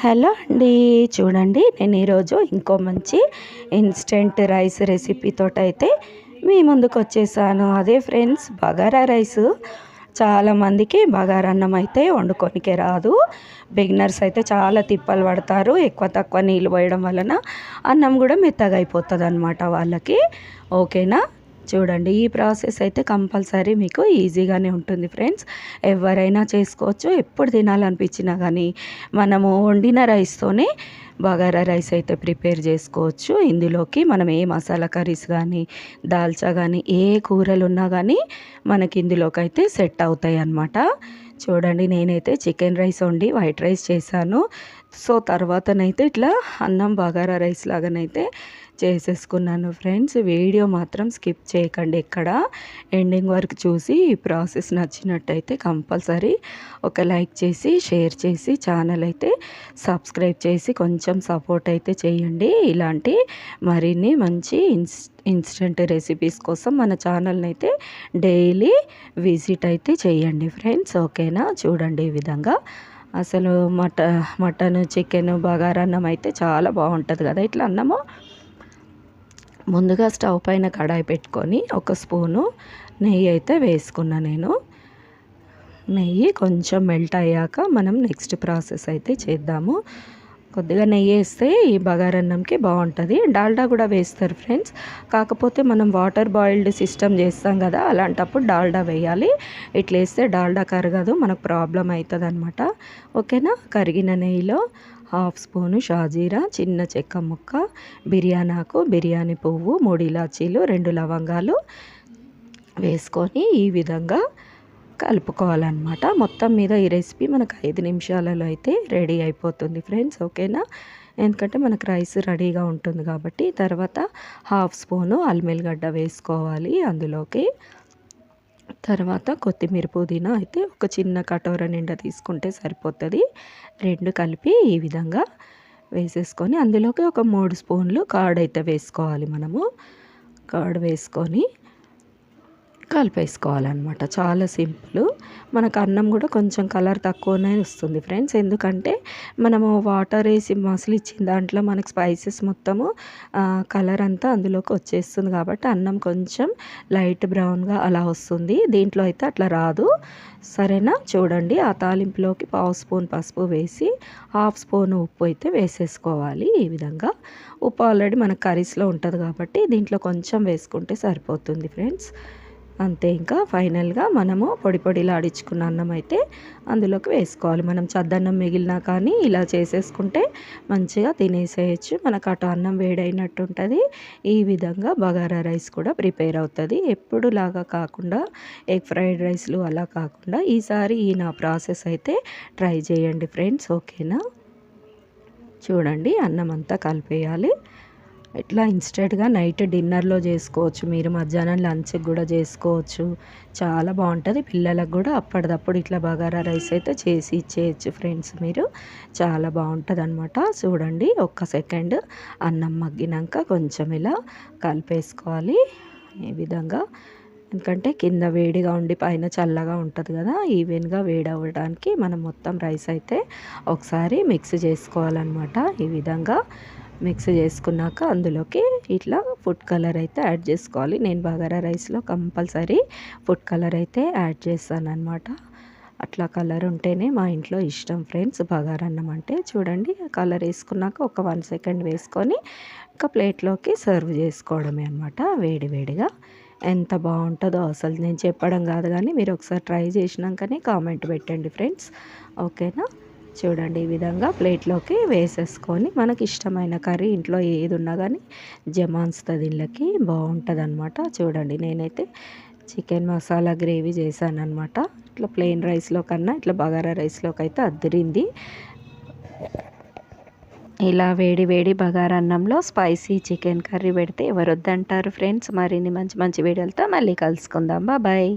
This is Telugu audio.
హలో అండి చూడండి నేను ఈరోజు ఇంకో మంచి ఇన్స్టెంట్ రైస్ రెసిపీతో అయితే మీ ముందుకు వచ్చేసాను. అదే ఫ్రెండ్స్ బగారా రైస్. చాలామందికి బగారా అన్నం అయితే వండుకొనికే రాదు. బిగినర్స్ అయితే చాలా తిప్పలు పడతారు ఎక్కువ తక్కువ నీళ్ళు పోయడం వలన అన్నం కూడా మెత్తగా అయిపోతుంది అనమాట వాళ్ళకి ఓకేనా చూడండి ఈ ప్రాసెస్ అయితే కంపల్సరీ మీకు ఈజీగానే ఉంటుంది ఫ్రెండ్స్. ఎవరైనా చేసుకోవచ్చు ఎప్పుడు తినాలనిపించినా కానీ. మనము వండిన రైస్తోనే బగారా రైస్ అయితే ప్రిపేర్ చేసుకోవచ్చు. ఇందులోకి మనం ఏ మసాలా కర్రీస్ కానీ దాల్చా కానీ ఏ కూరలు ఉన్నా కానీ మనకి ఇందులోకి అయితే సెట్ అవుతాయి అన్నమాట. చూడండి నేనైతే చికెన్ రైస్ వండి వైట్ రైస్ చేశాను. సో తర్వాతనైతే ఇట్లా అన్నం బగారా రైస్ లాగానైతే చేసేసుకున్నాను ఫ్రెండ్స్. వీడియో మాత్రం స్కిప్ చేయకండి ఇక్కడ ఎండింగ్ వరకు చూసి ఈ ప్రాసెస్ నచ్చినట్టయితే కంపల్సరీ ఒక లైక్ చేసి షేర్ చేసి ఛానల్ అయితే సబ్స్క్రైబ్ చేసి కొంచెం సపోర్ట్ అయితే చేయండి. ఇలాంటి మరిన్ని మంచి ఇన్స్ ఇన్స్టెంట్ రెసిపీస్ కోసం మన ఛానల్ని అయితే డైలీ విజిట్ అయితే చేయండి ఫ్రెండ్స్. ఓకేనా? చూడండి ఈ విధంగా. అసలు మట మటన్ చికెన్ బగారా అన్నం అయితే చాలా బాగుంటుంది కదా? ఇట్లా అన్నము? ముందుగా స్టవ్ పైన కడాయి పెట్టుకొని ఒక స్పూను నెయ్యి అయితే వేసుకున్నా నేను. నెయ్యి కొంచెం మెల్ట్ అయ్యాక మనం నెక్స్ట్ ప్రాసెస్ అయితే చేద్దాము. కొద్దిగా నెయ్యి వేస్తే ఈ బగారన్నంకి బాగుంటుంది. డాల్డా కూడా వేస్తారు ఫ్రెండ్స్. కాకపోతే మనం వాటర్ బాయిల్డ్ సిస్టమ్ చేస్తాం కదా అలాంటప్పుడు డాల్డా వేయాలి. ఇట్లా వేస్తే డాల్డా కరగదు మనకు ప్రాబ్లం అవుతుంది అనమాట ఓకేనా? కరిగిన నెయ్యిలో హాఫ్ స్పూను షాజీరా చిన్న చెక్క ముక్క బిర్యానాకు బిర్యానీ పువ్వు మూడు ఇలాచీలు రెండు లవంగాలు వేసుకొని ఈ విధంగా కలుపుకోవాలన్నమాట. మొత్తం మీద ఈ రెసిపీ మనకు ఐదు నిమిషాలలో అయితే రెడీ అయిపోతుంది ఫ్రెండ్స్ ఓకేనా? ఎందుకంటే మనకు రైస్ రెడీగా ఉంటుంది కాబట్టి తర్వాత హాఫ్ స్పూను అల్మెల్గడ్డ వేసుకోవాలి అందులోకి. తర్వాత కొత్తిమీర పుదీనా అయితే ఒక చిన్న కటోర నిండా తీసుకుంటే సరిపోతుంది. రెండు కలిపి ఈ విధంగా వేసేసుకొని అందులోకి ఒక మూడు స్పూన్లు కర్డ్ అయితే వేసుకోవాలి మనము. కర్డ్ వేసుకొని కలిపేసుకోవాలన్నమాట. చాలా సింపుల్. మనకు అన్నం కూడా కొంచెం కలర్ తక్కువనే వస్తుంది ఫ్రెండ్స్. ఎందుకంటే మనము వాటర్ వేసి మసలు ఇచ్చిన దాంట్లో మనకు స్పైసెస్ మొత్తము కలర్ అంతా అందులోకి వచ్చేస్తుంది కాబట్టి అన్నం కొంచెం లైట్ బ్రౌన్గా అలా వస్తుంది. దీంట్లో అయితే అట్లా రాదు. సరేనా? చూడండి. ఆ తాలింపులోకి పావు స్పూన్ పసుపు వేసి హాఫ్ స్పూన్ ఉప్పు అయితే వేసేసుకోవాలి ఈ విధంగా. ఉప్పు ఆల్రెడీ మన కర్రీస్లో ఉంటుంది కాబట్టి దీంట్లో కొంచెం వేసుకుంటే సరిపోతుంది ఫ్రెండ్స్. అంతే ఇంకా ఫైనల్గా మనము పొడి పొడిలా ఆడించుకున్న అన్నం అయితే అందులోకి వేసుకోవాలి. మనం చద్దన్నం మిగిలినా కానీ ఇలా చేసేసుకుంటే మంచిగా తినేసేయచ్చు. మనకు అటు అన్నం వేడైనట్టు ఉంటుంది. ఈ విధంగా బగారా రైస్ కూడా ప్రిపేర్ అవుతుంది. ఎప్పుడు లాగా కాకుండా ఎగ్ ఫ్రైడ్ రైస్లు అలా కాకుండా ఈసారి ఈ నా ప్రాసెస్ అయితే ట్రై చేయండి ఫ్రెండ్స్. ఓకేనా? చూడండి అన్నం అంతా కలిపేయాలి. ఇట్లా ఇన్స్టెంట్గా నైట్ డిన్నర్లో చేసుకోవచ్చు మీరు మధ్యాహ్నం లంచ్కి కూడా చేసుకోవచ్చు. చాలా బాగుంటుంది పిల్లలకు కూడా అప్పటిదప్పుడు ఇట్లా బగారా రైస్ అయితే చేసి ఇచ్చేయచ్చు ఫ్రెండ్స్ మీరు. చాలా బాగుంటుంది అనమాట చూడండి ఒక్క సెకండ్ అన్నం మగ్గినాక కొంచెం ఇలా కలిపేసుకోవాలి. ఈ విధంగా. ఎందుకంటే కింద వేడిగా ఉండి పైన చల్లగా ఉంటుంది కదా ఈవెన్గా వేడి అవ్వడానికి మనం మొత్తం రైస్ అయితే ఒకసారి మిక్స్ చేసుకోవాలన్నమాట. ఈ విధంగా మిక్స్ చేసుకున్నాక అందులోకి ఇట్లా ఫుడ్ కలర్ అయితే యాడ్ చేసుకోవాలి. నేను బగారా రైస్లో కంపల్సరీ ఫుడ్ కలర్ అయితే యాడ్ చేస్తాను అనమాట అట్లా కలర్ ఉంటేనే మా ఇంట్లో ఇష్టం ఫ్రెండ్స్ బగారన్నం అంటే. చూడండి కలర్ వేసుకున్నాక ఒక వన్ సెకండ్ వేసుకొని ఒక ప్లేట్లోకి సర్వ్ చేసుకోవడమే అనమాట వేడివేడిగా ఎంత బాగుంటుందో అసలు నేను చెప్పడం కాదు కానీ మీరు ఒకసారి ట్రై చేసినాకనే కామెంట్ పెట్టండి ఫ్రెండ్స్. ఓకేనా? చూడండి ఈ విధంగా ప్లేట్లోకి వేసేసుకొని మనకి ఇష్టమైన కర్రీ ఇంట్లో ఏది ఉన్నా కానీ జమాన్స్తుంది ఇళ్ళకి బాగుంటుంది అనమాట చూడండి నేనైతే చికెన్ మసాలా గ్రేవీ చేశాను అనమాట ఇట్లా ప్లెయిన్ రైస్లో కన్నా ఇట్లా బగారా రైస్లోకి అయితే అద్దరింది. ఇలా వేడి వేడి బగారా అన్నంలో స్పైసీ చికెన్ కర్రీ పెడితే ఎవరు వద్దంటారు ఫ్రెండ్స్? మరిన్ని మంచి మంచి వీడియోలతో మళ్ళీ కలుసుకుందాం. బాయ్.